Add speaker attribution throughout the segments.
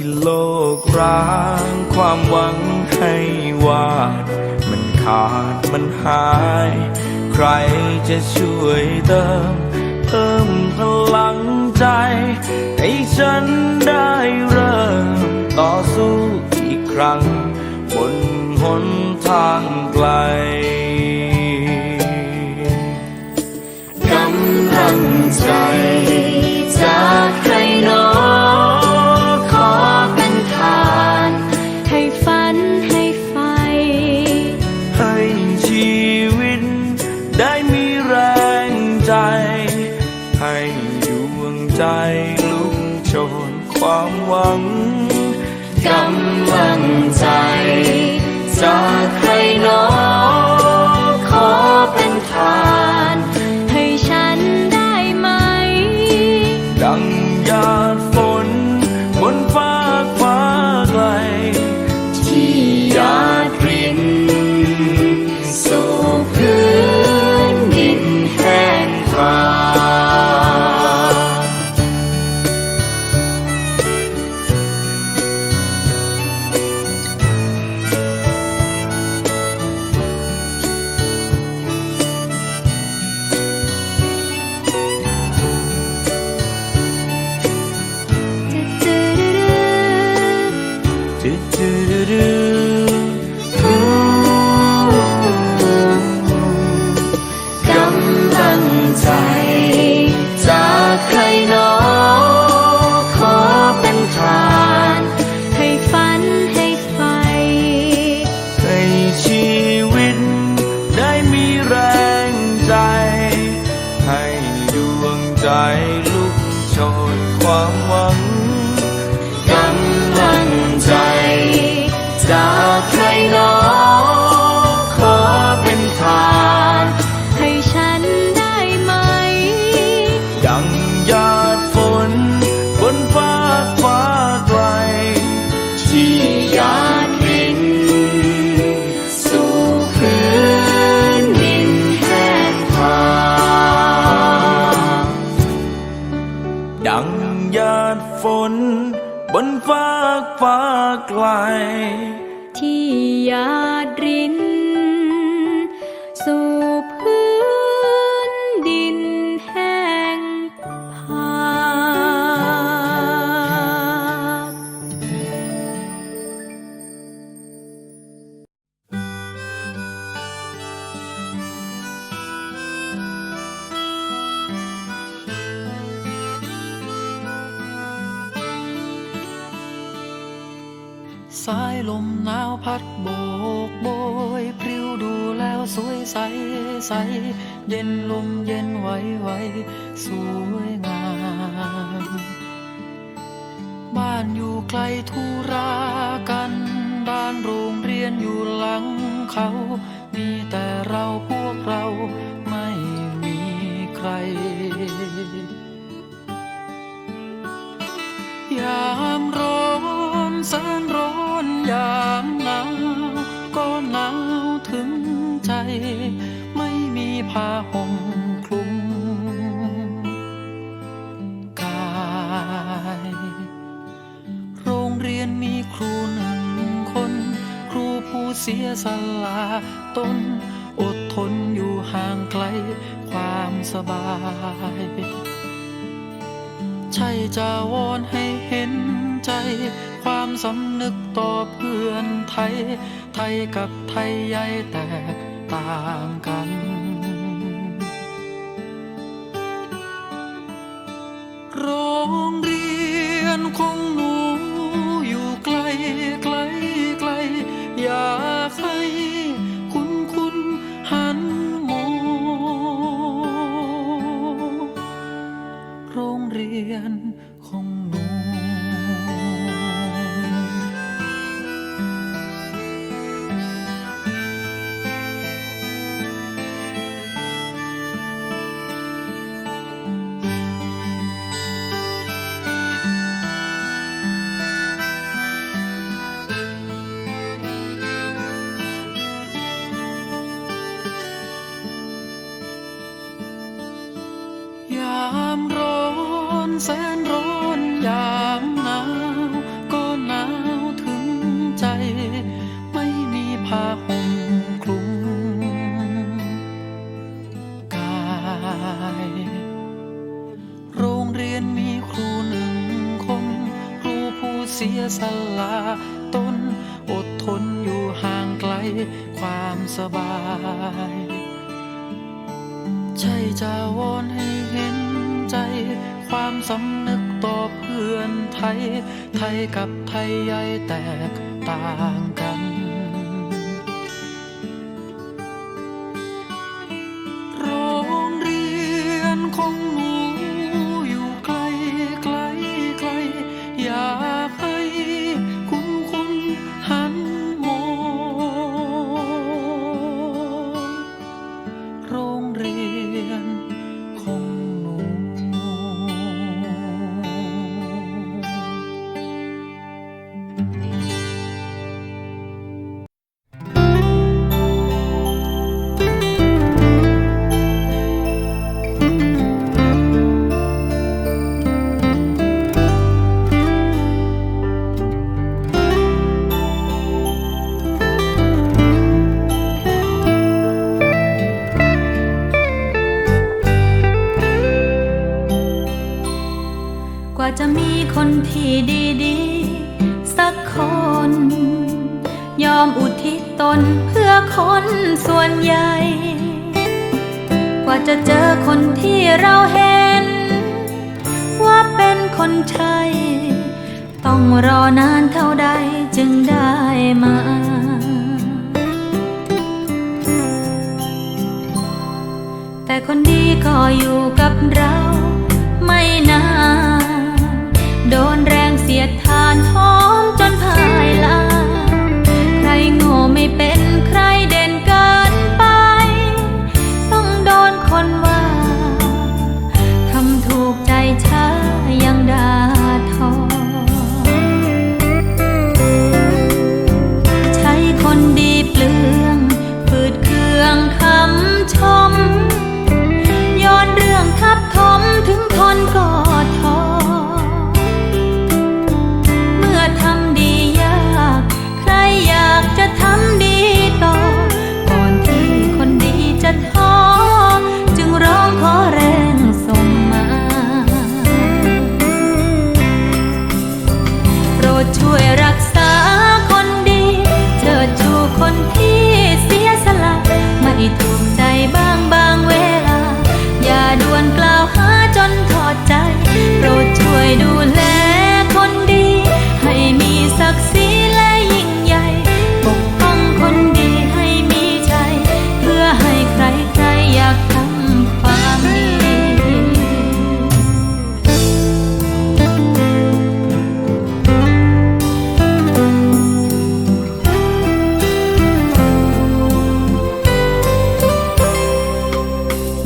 Speaker 1: ที่
Speaker 2: โลกร้างความหวังให้วาด มันขาดมันหาย ใครจะช่วยเติมเพิ่มพลังใจ ให้ฉันได้เริ่ม ต่อสู้อีกครั้ง บนหนทาง
Speaker 1: ใจ
Speaker 2: ลุกโชนความหวัง
Speaker 1: กำลังใจจากใค แรงใจ ให้
Speaker 2: ดวงใจลุกโชนความหวัง
Speaker 1: กำลังใจ จากใครหนอขอเป็นทานให้ฉันได้ไหม
Speaker 2: ดังหยาดฝนบนฟ้าฟ้าไกล
Speaker 1: ที่หยา
Speaker 2: ฟ้ากฟ้าไกล
Speaker 1: ที่ยา
Speaker 3: วสวยใสใส เย็นลมเย็นไหวไหวสวยงาม บ้านอยู่ไกลทุรากันด้านโรงเรียนอยู่หลังเขา มีแต่เราพวกเราไม่มีใคร ยา สียสละตนอดทนอยู่ห่างไกลความสบาย ใช่จะวอนให้เห็นใจ ความสำนึกต่อเพื่อนไทย ไทยกับไทยใหญ่แตกต่างกัน สละตนอดทนอยู่ห่างไกลความสบาย ใช่จะวอนให้เห็นใจ ความสำนึกต่อเพื่อนไทย ไทยกับไทยใหญ่แตกต่างกัน คน
Speaker 1: ที่ดีๆ สักคน ยอมอุทิศตนเพื่อคนส่วนใหญ่ กว่าจะเจอคนที่เราเห็น ว่าเป็นคนใช่ ต้องรอนานเท่าใดจึงได้มาแต่คนดีก็อยู่กับเรา เสีย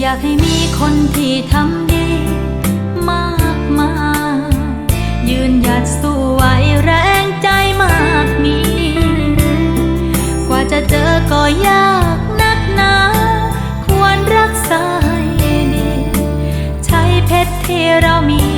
Speaker 1: อยากให้มีคนที่ทำดี มากมายยืนหยัดสู้ไหวแรงใจมากมี กว่าจะเจอก็ยากนักหนา ควรรักษาให้ดี ใช้เพชรที่เรามี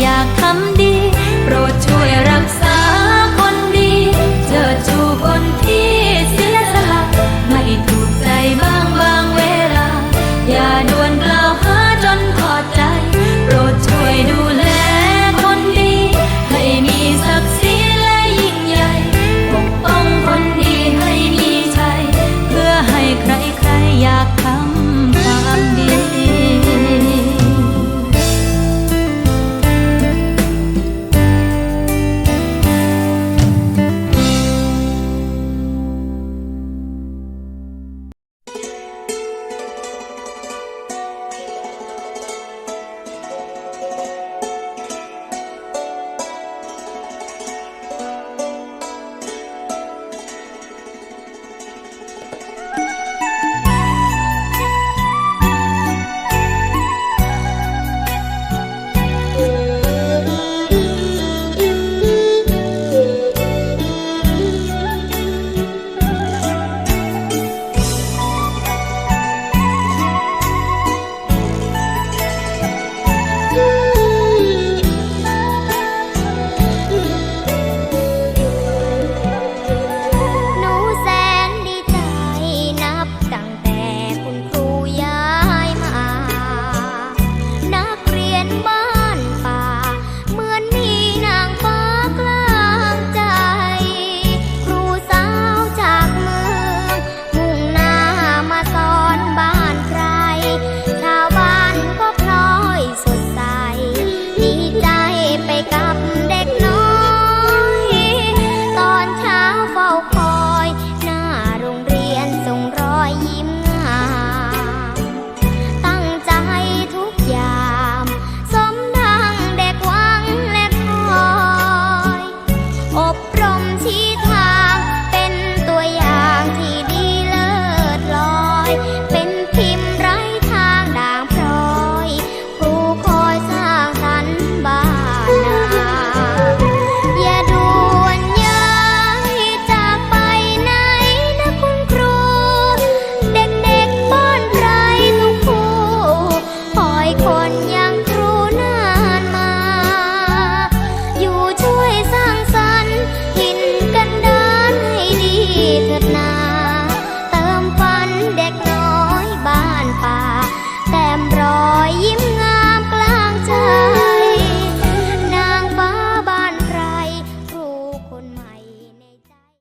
Speaker 1: อยากทำดี โปรดช่วยรักษา